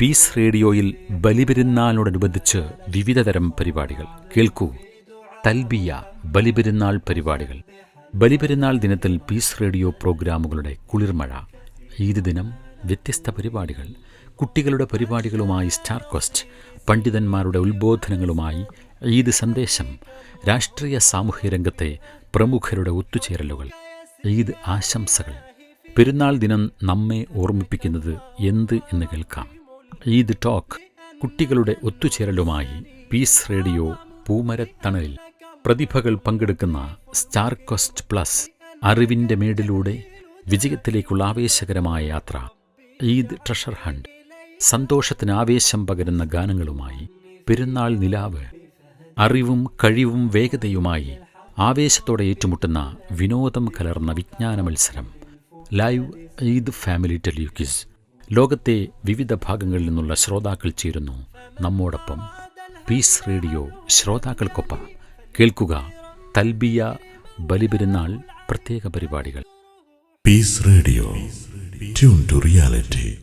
Piece റേഡിയോയിൽ ബലിപെരുന്നാളിനോടനുബന്ധിച്ച് വിവിധതരം പരിപാടികൾ. കേൾക്കൂ. തൽബിയ ബലിപെരുന്നാൾ പരിപാടികൾ. ബലിപെരുന്നാൾ ദിനത്തിൽ പീസ് റേഡിയോ പ്രോഗ്രാമുകളുടെ കുളിർമഴ. ഈദ് ദിനം വ്യത്യസ്ത പരിപാടികൾ. കുട്ടികളുടെ പരിപാടികളുമായി സ്റ്റാർ കോസ്റ്റ് പണ്ഡിതന്മാരുടെ ഉത്ബോധനങ്ങളുമായി ഈദ് സന്ദേശം. രാഷ്ട്രീയ സാമൂഹ്യ രംഗത്തെ പ്രമുഖരുടെ ഒത്തുചേരലുകൾ. ഈദ് ആശംസകൾ. പെരുന്നാൾ ദിനം നമ്മെ ഓർമ്മിപ്പിക്കുന്നത് എന്ത് എന്ന് കേൾക്കാം. ഈദ് ടോക്ക് കുട്ടികളുടെ ഒത്തുചേരലുമായി പീസ് റേഡിയോ പൂമരത്തണലിൽ പ്രതിഭകൾ പങ്കെടുക്കുന്ന സ്റ്റാർ ക്വസ്റ്റ് പ്ലസ് അറിവിന്റെ മേടിലൂടെ വിജയത്തിലേക്കുള്ള ആവേശകരമായ യാത്ര. ഈദ് ട്രഷർ ഹണ്ട് സന്തോഷത്തിന് ആവേശം പകരുന്ന ഗാനങ്ങളുമായി പെരുന്നാൾ നിലാവ് അറിവും കഴിവും വേഗതയുമായി ആവേശത്തോടെ ഏറ്റുമുട്ടുന്ന വിനോദം കലർന്ന വിജ്ഞാന മത്സരം ലൈവ് ഈദ് ഫാമിലി ടെലിയുക്കിസ് ലോകത്തെ വിവിധ ഭാഗങ്ങളിൽ നിന്നുള്ള ശ്രോതാക്കൾ ചേരുന്നു നമ്മോടൊപ്പം. പീസ് റേഡിയോ ശ്രോതാക്കൾക്കൊപ്പം കേൾക്കുക തൽബിയ ബലിപെരുന്നാൾ പ്രത്യേക പരിപാടികൾ. Peace radio. To to reality.